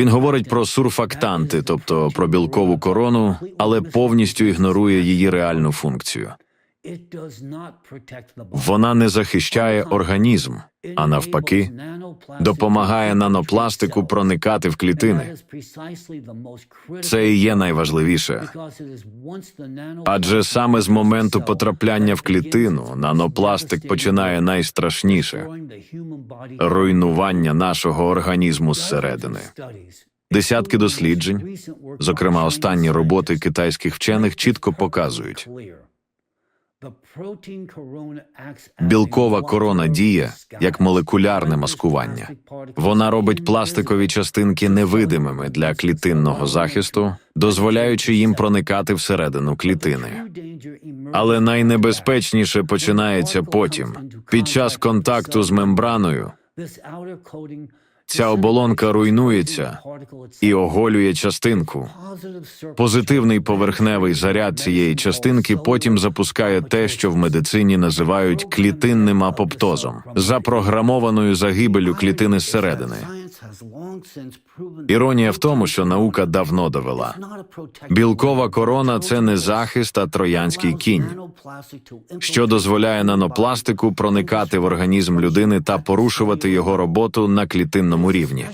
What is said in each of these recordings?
Він говорить про сурфактанти, тобто про білкову корону, але повністю ігнорує її реальну функцію. Вона не захищає організм, а навпаки, допомагає нанопластику проникати в клітини. Це і є найважливіше. Адже саме з моменту потрапляння в клітину нанопластик починає найстрашніше руйнування нашого організму зсередини. Десятки досліджень, зокрема останні роботи китайських вчених, чітко показують, білкова корона діє як молекулярне маскування. Вона робить пластикові частинки невидимими для клітинного захисту, дозволяючи їм проникати всередину клітини. Але найнебезпечніше починається потім, під час контакту з мембраною. Ця оболонка руйнується і оголює частинку. Позитивний поверхневий заряд цієї частинки потім запускає те, що в медицині називають клітинним апоптозом, запрограмованою загибелю клітини зсередини. Іронія в тому, що наука давно довела. Білкова корона це не захист, а троянський кінь, що дозволяє нанопластику проникати в організм людини та порушувати його роботу на клітинному рівні.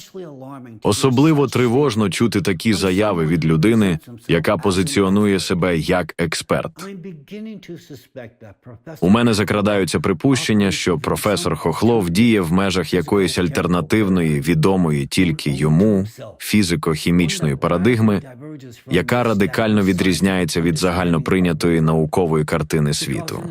Особливо тривожно чути такі заяви від людини, яка позиціонує себе як експерт. У мене закрадаються припущення, що професор Хохлов діє в межах якоїсь альтернативної, відомої тільки йому фізико-хімічної парадигми, яка радикально відрізняється від загальноприйнятої наукової картини світу.